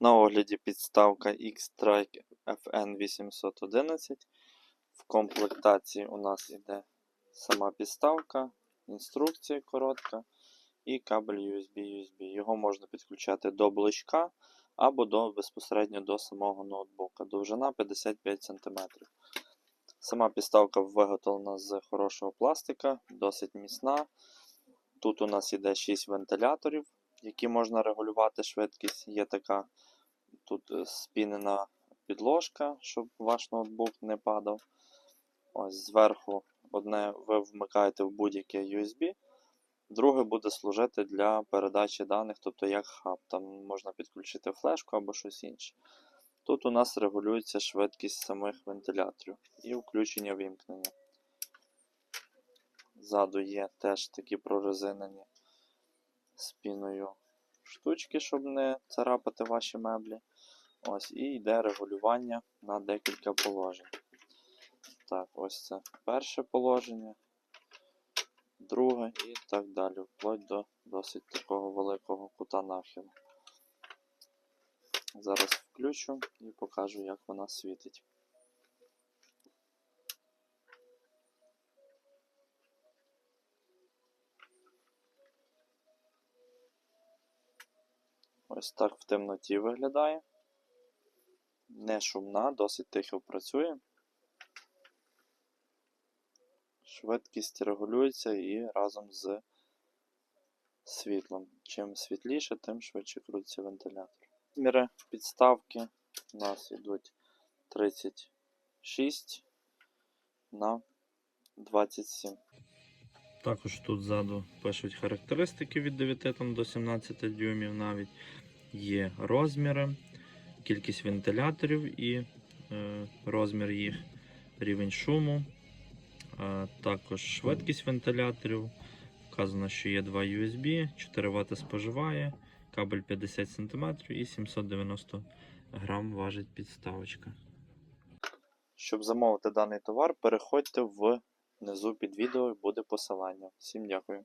На огляді підставка X-Strike FN811. В комплектації у нас йде сама підставка, інструкція коротка і кабель USB-USB. Його можна підключати до блочка або до, безпосередньо до самого ноутбука. Довжина 55 см. Сама підставка виготовлена з хорошого пластика, досить міцна. Тут у нас іде 6 вентиляторів, які можна регулювати швидкість. Є така тут е, спінена підложка, щоб ваш ноутбук не падав. Ось зверху одне ви вмикаєте в будь-яке USB, друге буде служити для передачі даних, тобто як хаб. Там можна підключити флешку або щось інше. Тут у нас регулюється швидкість самих вентиляторів і включення вімкнення. Ззаду є теж такі прорезинені спіною штучки, щоб не царапати ваші меблі. Ось, і йде регулювання на декілька положень. Так, ось це перше положення, друге і так далі, вплоть до досить такого великого кута нахилу. Зараз включу і покажу, як вона світить. Ось так в темноті виглядає. Не шумна, досить тихо працює. Швидкість регулюється і разом з світлом. Чим світліше, тим швидше крутиться вентилятор. Розміри підставки у нас йдуть 36 на 27. Також тут ззаду пишуть характеристики від 9 там, до 17 дюймів навіть. Є розміри, кількість вентиляторів і е, розмір їх, рівень шуму, також швидкість вентиляторів. Вказано, що є два USB, 4 Вт споживає, кабель 50 см і 790 грам важить підставочка. Щоб замовити даний товар, переходьте внизу під відео, буде посилання. Всім дякую.